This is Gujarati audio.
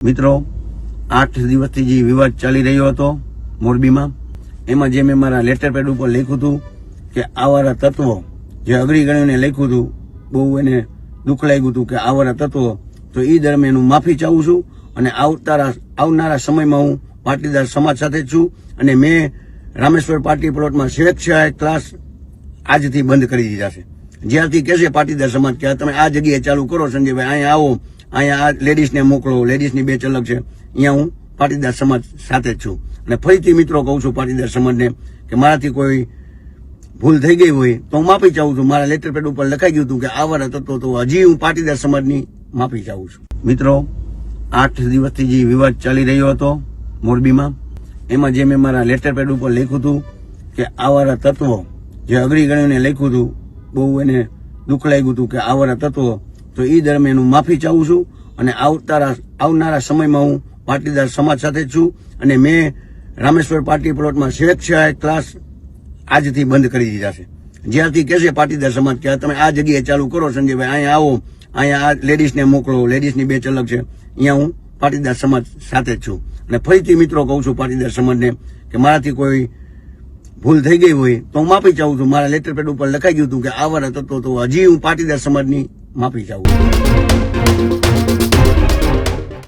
મિત્રો, આઠ દિવસથી જે વિવાદ ચાલી રહ્યો હતો મોરબીમાં, એમાં જે મેં મારા લેટર પેડ ઉપર લખ્યું હતું કે આવારા તત્વો, જે અઘરી ગણીને લખ્યું હતું, બહુ એને દુઃખ લાગ્યું હતું કે આવારા તત્વો, તો એ દરમિયાન હું માફી ચાહું છું અને આવતારા, આવનારા સમયમાં હું પાટીદાર સમાજ સાથે છું અને મેં રામેશ્વર પાર્ટી પ્લોટમાં સ્વેચ્છાએ ક્લાસ આજથી બંધ કરી દીધા છે. જ્યાંથી કહેશે પાટીદાર સમાજ કે તમે આ જગ્યાએ ચાલુ કરો સંજયભાઈ, અહીંયા આવો. અહીંયા આ લેડીઝને મોકલો. લેડીઝની બેચ અલગ છે. અહીંયા હું પાટીદાર સમાજ સાથે જ છું. અને ફરીથી મિત્રો કહું છું પાટીદાર સમાજને કે મારાથી કોઈ ભૂલ થઈ ગઈ હોય તો હું માફી ચાહું છું. મારા લેટર પેડ ઉપર લખાઈ ગયું હતું કે આવારા તત્વો તો હજી હું પાટીદાર સમાજની માફી ચાહું છું. મિત્રો, આઠ દિવસથી જે વિવાદ ચાલી રહ્યો હતો મોરબીમાં, એમાં જે મેં મારા લેટર પેડ ઉપર લખ્યું હતું કે આવારા તત્વો, જે અઘરી ગણીને લખ્યું હતું, બહુ એને દુઃખ લાગ્યું હતું કે આવારા તત્વો તો એ દરમિયાન હું માફી ચાહું છું અને આવતારા, આવનારા સમયમાં હું પાટીદાર સમાજ સાથે છું અને મેં રામેશ્વર પાર્ટી પ્લોટમાં સ્વેચ્છાએ ક્લાસ આજથી બંધ કરી દીધા છે. જ્યાંથી કહેશે પાટીદાર સમાજ કે તમે આ જગ્યાએ ચાલુ કરો સંજયભાઈ, અહીંયા આવો, અહીંયા આ લેડીઝને મોકલો, લેડીઝની બેચ અલગ છે. અહીંયા હું પાટીદાર સમાજ સાથે જ છું. અને ફરીથી મિત્રો કહું છું પાટીદાર સમાજને કે મારાથી કોઈ ભૂલ થઈ ગઈ હોય તો હું માફી ચાહું છું. મારા લેટર પેડ ઉપર લખાઈ ગયું હતું કે આવારા તત્વો તો હજી હું પાટીદાર સમાજની ચાહું છું